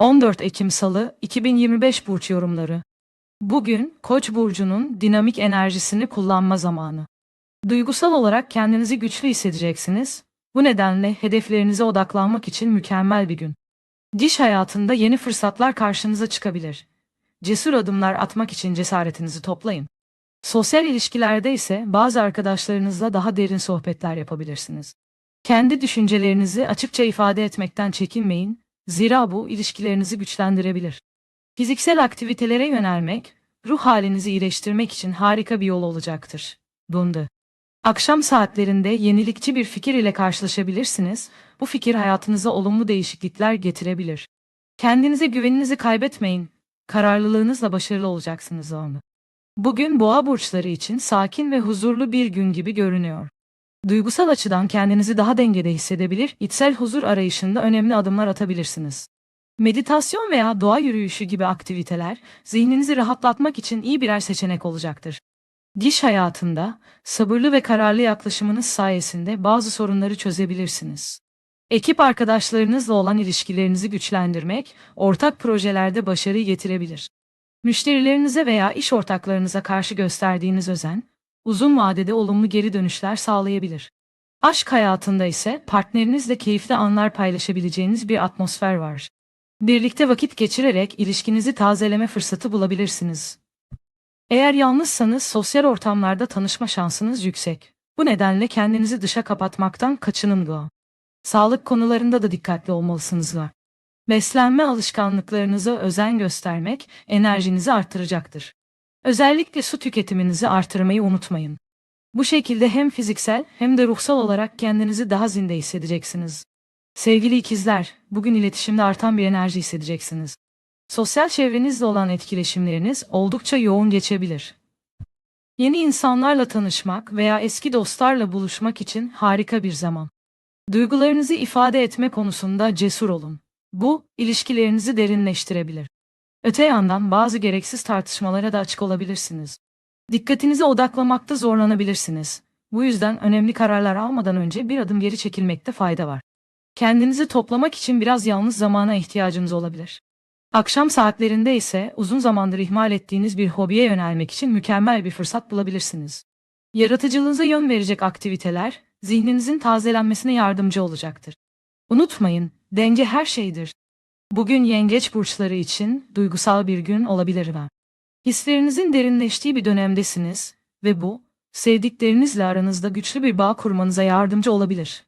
14 Ekim Salı 2025 burç yorumları. Bugün Koç burcunun dinamik enerjisini kullanma zamanı. Duygusal olarak kendinizi güçlü hissedeceksiniz. Bu nedenle hedeflerinize odaklanmak için mükemmel bir gün. Diş hayatında yeni fırsatlar karşınıza çıkabilir. Cesur adımlar atmak için cesaretinizi toplayın. Sosyal ilişkilerde ise bazı arkadaşlarınızla daha derin sohbetler yapabilirsiniz. Kendi düşüncelerinizi açıkça ifade etmekten çekinmeyin, zira bu ilişkilerinizi güçlendirebilir. Fiziksel aktivitelere yönelmek, ruh halinizi iyileştirmek için harika bir yol olacaktır. Bundu. Akşam saatlerinde yenilikçi bir fikir ile karşılaşabilirsiniz. Bu fikir hayatınıza olumlu değişiklikler getirebilir. Kendinize güveninizi kaybetmeyin. Kararlılığınızla başarılı olacaksınız onu. Bugün boğa burçları için sakin ve huzurlu bir gün gibi görünüyor. Duygusal açıdan kendinizi daha dengede hissedebilir, içsel huzur arayışında önemli adımlar atabilirsiniz. Meditasyon veya doğa yürüyüşü gibi aktiviteler zihninizi rahatlatmak için iyi birer seçenek olacaktır. Diş hayatında sabırlı ve kararlı yaklaşımınız sayesinde bazı sorunları çözebilirsiniz. Ekip arkadaşlarınızla olan ilişkilerinizi güçlendirmek, ortak projelerde başarı getirebilir. Müşterilerinize veya iş ortaklarınıza karşı gösterdiğiniz özen, uzun vadede olumlu geri dönüşler sağlayabilir. Aşk hayatında ise partnerinizle keyifli anlar paylaşabileceğiniz bir atmosfer var. Birlikte vakit geçirerek ilişkinizi tazeleme fırsatı bulabilirsiniz. Eğer yalnızsanız sosyal ortamlarda tanışma şansınız yüksek. Bu nedenle kendinizi dışa kapatmaktan kaçının go. Sağlık konularında da dikkatli olmalısınız var. Beslenme alışkanlıklarınıza özen göstermek enerjinizi artıracaktır. Özellikle su tüketiminizi artırmayı unutmayın. Bu şekilde hem fiziksel hem de ruhsal olarak kendinizi daha zinde hissedeceksiniz. Sevgili ikizler, bugün iletişimde artan bir enerji hissedeceksiniz. Sosyal çevrenizle olan etkileşimleriniz oldukça yoğun geçebilir. Yeni insanlarla tanışmak veya eski dostlarla buluşmak için harika bir zaman. Duygularınızı ifade etme konusunda cesur olun. Bu, ilişkilerinizi derinleştirebilir. Öte yandan bazı gereksiz tartışmalara da açık olabilirsiniz. Dikkatinizi odaklamakta zorlanabilirsiniz. Bu yüzden önemli kararlar almadan önce bir adım geri çekilmekte fayda var. Kendinizi toplamak için biraz yalnız zamana ihtiyacınız olabilir. Akşam saatlerinde ise uzun zamandır ihmal ettiğiniz bir hobiye yönelmek için mükemmel bir fırsat bulabilirsiniz. Yaratıcılığınıza yön verecek aktiviteler, zihninizin tazelenmesine yardımcı olacaktır. Unutmayın, denge her şeydir. Bugün yengeç burçları için duygusal bir gün olabilir ve hislerinizin derinleştiği bir dönemdesiniz ve bu, sevdiklerinizle aranızda güçlü bir bağ kurmanıza yardımcı olabilir.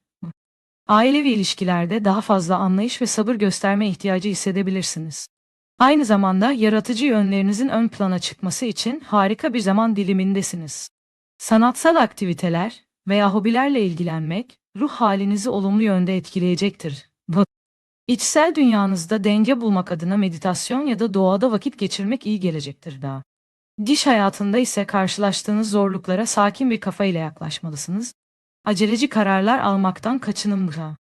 Ailevi ilişkilerde daha fazla anlayış ve sabır gösterme ihtiyacı hissedebilirsiniz. Aynı zamanda yaratıcı yönlerinizin ön plana çıkması için harika bir zaman dilimindesiniz. Sanatsal aktiviteler veya hobilerle ilgilenmek ruh halinizi olumlu yönde etkileyecektir. İçsel dünyanızda denge bulmak adına meditasyon ya da doğada vakit geçirmek iyi gelecektir daha. Diş hayatında ise karşılaştığınız zorluklara sakin bir kafa ile yaklaşmalısınız. Aceleci kararlar almaktan kaçının daha.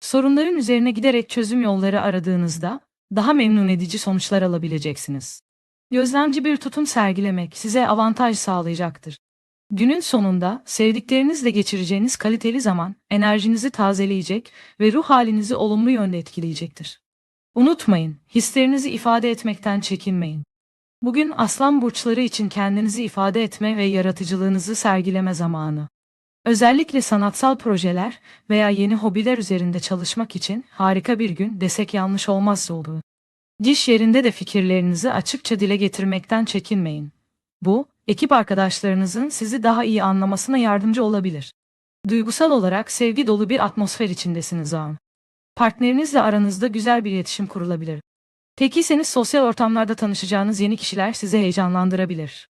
Sorunların üzerine giderek çözüm yolları aradığınızda daha memnun edici sonuçlar alabileceksiniz. Gözlemci bir tutum sergilemek size avantaj sağlayacaktır. Günün sonunda sevdiklerinizle geçireceğiniz kaliteli zaman enerjinizi tazeleyecek ve ruh halinizi olumlu yönde etkileyecektir. Unutmayın, hislerinizi ifade etmekten çekinmeyin. Bugün aslan burçları için kendinizi ifade etme ve yaratıcılığınızı sergileme zamanı. Özellikle sanatsal projeler veya yeni hobiler üzerinde çalışmak için harika bir gün desek yanlış olmaz olur. Diş yerinde de fikirlerinizi açıkça dile getirmekten çekinmeyin. Bu, ekip arkadaşlarınızın sizi daha iyi anlamasına yardımcı olabilir. Duygusal olarak sevgi dolu bir atmosfer içindesiniz an. Partnerinizle aranızda güzel bir iletişim kurulabilir. Tekiyseniz sosyal ortamlarda tanışacağınız yeni kişiler sizi heyecanlandırabilir.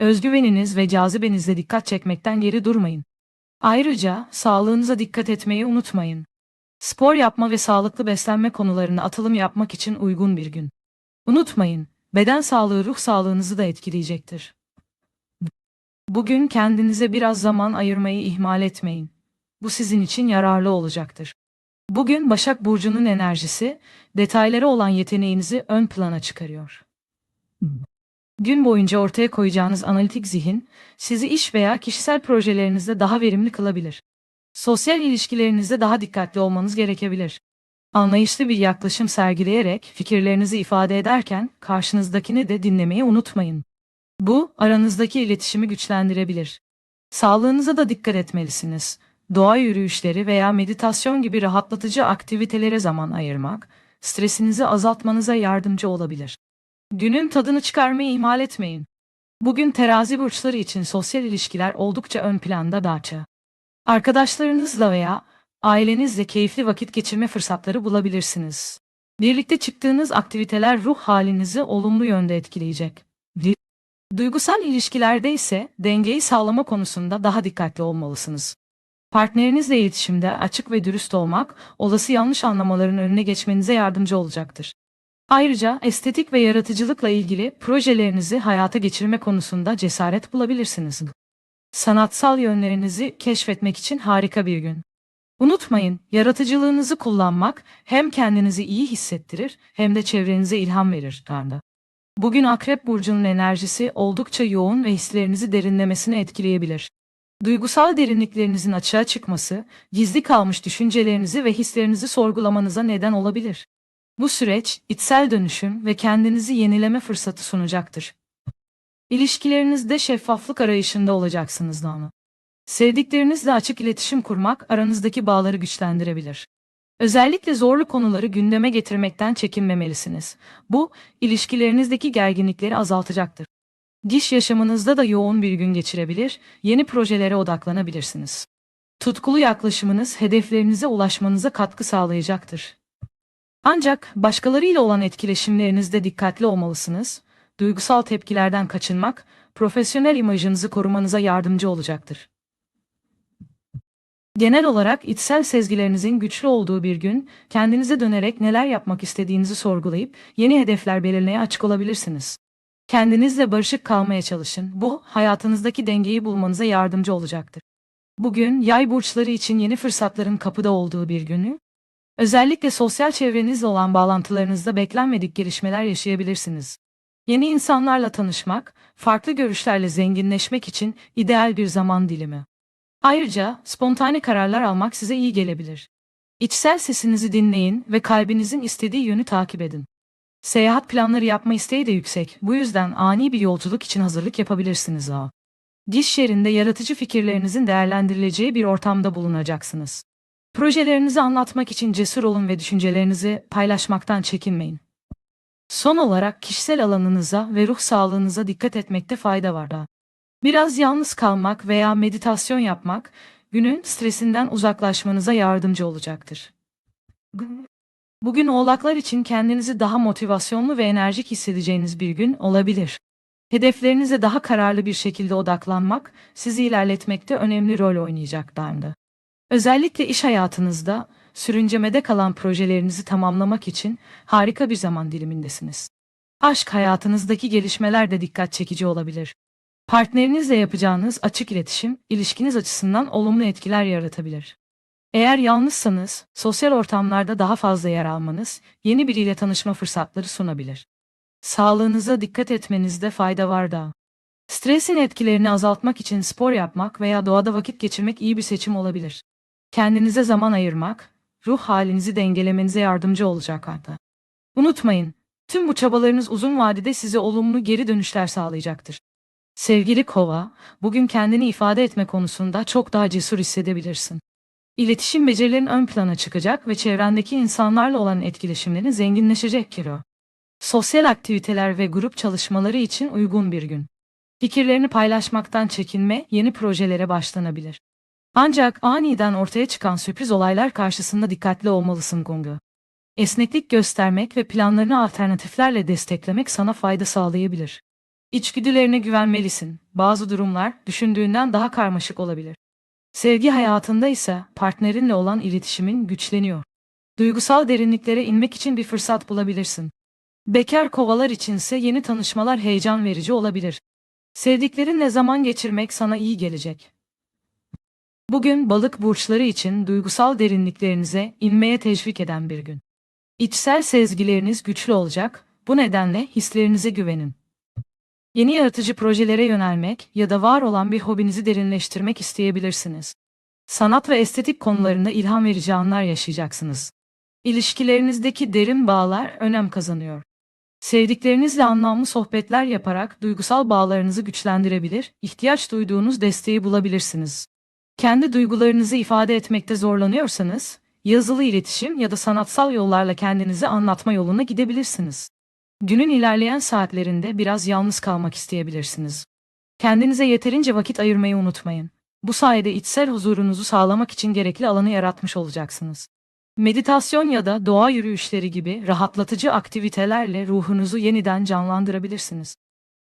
Özgüveniniz ve cazibenizle dikkat çekmekten geri durmayın. Ayrıca sağlığınıza dikkat etmeyi unutmayın. Spor yapma ve sağlıklı beslenme konularına atılım yapmak için uygun bir gün. Unutmayın, beden sağlığı ruh sağlığınızı da etkileyecektir. Bugün kendinize biraz zaman ayırmayı ihmal etmeyin. Bu sizin için yararlı olacaktır. Bugün Başak Burcu'nun enerjisi, detaylara olan yeteneğinizi ön plana çıkarıyor. Gün boyunca ortaya koyacağınız analitik zihin, sizi iş veya kişisel projelerinizde daha verimli kılabilir. Sosyal ilişkilerinizde daha dikkatli olmanız gerekebilir. Anlayışlı bir yaklaşım sergileyerek fikirlerinizi ifade ederken karşınızdakini de dinlemeyi unutmayın. Bu aranızdaki iletişimi güçlendirebilir. Sağlığınıza da dikkat etmelisiniz. Doğa yürüyüşleri veya meditasyon gibi rahatlatıcı aktivitelere zaman ayırmak, stresinizi azaltmanıza yardımcı olabilir. Günün tadını çıkarmayı ihmal etmeyin. Bugün terazi burçları için sosyal ilişkiler oldukça ön planda daça. Arkadaşlarınızla veya ailenizle keyifli vakit geçirme fırsatları bulabilirsiniz. Birlikte çıktığınız aktiviteler ruh halinizi olumlu yönde etkileyecek. Duygusal ilişkilerde ise dengeyi sağlama konusunda daha dikkatli olmalısınız. Partnerinizle iletişimde açık ve dürüst olmak, olası yanlış anlamaların önüne geçmenize yardımcı olacaktır. Ayrıca estetik ve yaratıcılıkla ilgili projelerinizi hayata geçirme konusunda cesaret bulabilirsiniz. Sanatsal yönlerinizi keşfetmek için harika bir gün. Unutmayın, yaratıcılığınızı kullanmak hem kendinizi iyi hissettirir hem de çevrenize ilham verir. Tanrı. Bugün Akrep Burcu'nun enerjisi oldukça yoğun ve hislerinizi derinlemesine etkileyebilir. Duygusal derinliklerinizin açığa çıkması, gizli kalmış düşüncelerinizi ve hislerinizi sorgulamanıza neden olabilir. Bu süreç, içsel dönüşüm ve kendinizi yenileme fırsatı sunacaktır. İlişkilerinizde şeffaflık arayışında olacaksınız ama. Sevdiklerinizle açık iletişim kurmak aranızdaki bağları güçlendirebilir. Özellikle zorlu konuları gündeme getirmekten çekinmemelisiniz. Bu, ilişkilerinizdeki gerginlikleri azaltacaktır. Diş yaşamınızda da yoğun bir gün geçirebilir, yeni projelere odaklanabilirsiniz. Tutkulu yaklaşımınız hedeflerinize ulaşmanıza katkı sağlayacaktır. Ancak başkalarıyla olan etkileşimlerinizde dikkatli olmalısınız. Duygusal tepkilerden kaçınmak, profesyonel imajınızı korumanıza yardımcı olacaktır. Genel olarak içsel sezgilerinizin güçlü olduğu bir gün, kendinize dönerek neler yapmak istediğinizi sorgulayıp yeni hedefler belirlemeye açık olabilirsiniz. Kendinizle barışık kalmaya çalışın. Bu, hayatınızdaki dengeyi bulmanıza yardımcı olacaktır. Bugün yay burçları için yeni fırsatların kapıda olduğu bir günü, özellikle sosyal çevrenizle olan bağlantılarınızda beklenmedik gelişmeler yaşayabilirsiniz. Yeni insanlarla tanışmak, farklı görüşlerle zenginleşmek için ideal bir zaman dilimi. Ayrıca spontane kararlar almak size iyi gelebilir. İçsel sesinizi dinleyin ve kalbinizin istediği yönü takip edin. Seyahat planları yapma isteği de yüksek. Bu yüzden ani bir yolculuk için hazırlık yapabilirsiniz ha. Diş yerinde yaratıcı fikirlerinizin değerlendirileceği bir ortamda bulunacaksınız. Projelerinizi anlatmak için cesur olun ve düşüncelerinizi paylaşmaktan çekinmeyin. Son olarak kişisel alanınıza ve ruh sağlığınıza dikkat etmekte fayda var da. Biraz yalnız kalmak veya meditasyon yapmak günün stresinden uzaklaşmanıza yardımcı olacaktır. Bugün oğlaklar için kendinizi daha motivasyonlu ve enerjik hissedeceğiniz bir gün olabilir. Hedeflerinize daha kararlı bir şekilde odaklanmak sizi ilerletmekte önemli rol oynayacaklardı. Özellikle iş hayatınızda sürüncemede kalan projelerinizi tamamlamak için harika bir zaman dilimindesiniz. Aşk hayatınızdaki gelişmeler de dikkat çekici olabilir. Partnerinizle yapacağınız açık iletişim, ilişkiniz açısından olumlu etkiler yaratabilir. Eğer yalnızsanız, sosyal ortamlarda daha fazla yer almanız, yeni biriyle tanışma fırsatları sunabilir. Sağlığınıza dikkat etmenizde fayda var da. Stresin etkilerini azaltmak için spor yapmak veya doğada vakit geçirmek iyi bir seçim olabilir. Kendinize zaman ayırmak, ruh halinizi dengelemenize yardımcı olacak hatta. Unutmayın, tüm bu çabalarınız uzun vadede size olumlu geri dönüşler sağlayacaktır. Sevgili kova, bugün kendini ifade etme konusunda çok daha cesur hissedebilirsin. İletişim becerilerin ön plana çıkacak ve çevrendeki insanlarla olan etkileşimlerin zenginleşecek kilo. Sosyal aktiviteler ve grup çalışmaları için uygun bir gün. Fikirlerini paylaşmaktan çekinme, yeni projelere başlanabilir. Ancak aniden ortaya çıkan sürpriz olaylar karşısında dikkatli olmalısın Gonga. Esneklik göstermek ve planlarını alternatiflerle desteklemek sana fayda sağlayabilir. İçgüdülerine güvenmelisin. Bazı durumlar düşündüğünden daha karmaşık olabilir. Sevgi hayatında ise partnerinle olan iletişimin güçleniyor. Duygusal derinliklere inmek için bir fırsat bulabilirsin. Bekar kovalar içinse yeni tanışmalar heyecan verici olabilir. Sevdiklerinle zaman geçirmek sana iyi gelecek. Bugün balık burçları için duygusal derinliklerinize inmeye teşvik eden bir gün. İçsel sezgileriniz güçlü olacak, bu nedenle hislerinize güvenin. Yeni yaratıcı projelere yönelmek ya da var olan bir hobinizi derinleştirmek isteyebilirsiniz. Sanat ve estetik konularında ilham verici anlar yaşayacaksınız. İlişkilerinizdeki derin bağlar önem kazanıyor. Sevdiklerinizle anlamlı sohbetler yaparak duygusal bağlarınızı güçlendirebilir, ihtiyaç duyduğunuz desteği bulabilirsiniz. Kendi duygularınızı ifade etmekte zorlanıyorsanız, yazılı iletişim ya da sanatsal yollarla kendinizi anlatma yoluna gidebilirsiniz. Günün ilerleyen saatlerinde biraz yalnız kalmak isteyebilirsiniz. Kendinize yeterince vakit ayırmayı unutmayın. Bu sayede içsel huzurunuzu sağlamak için gerekli alanı yaratmış olacaksınız. Meditasyon ya da doğa yürüyüşleri gibi rahatlatıcı aktivitelerle ruhunuzu yeniden canlandırabilirsiniz.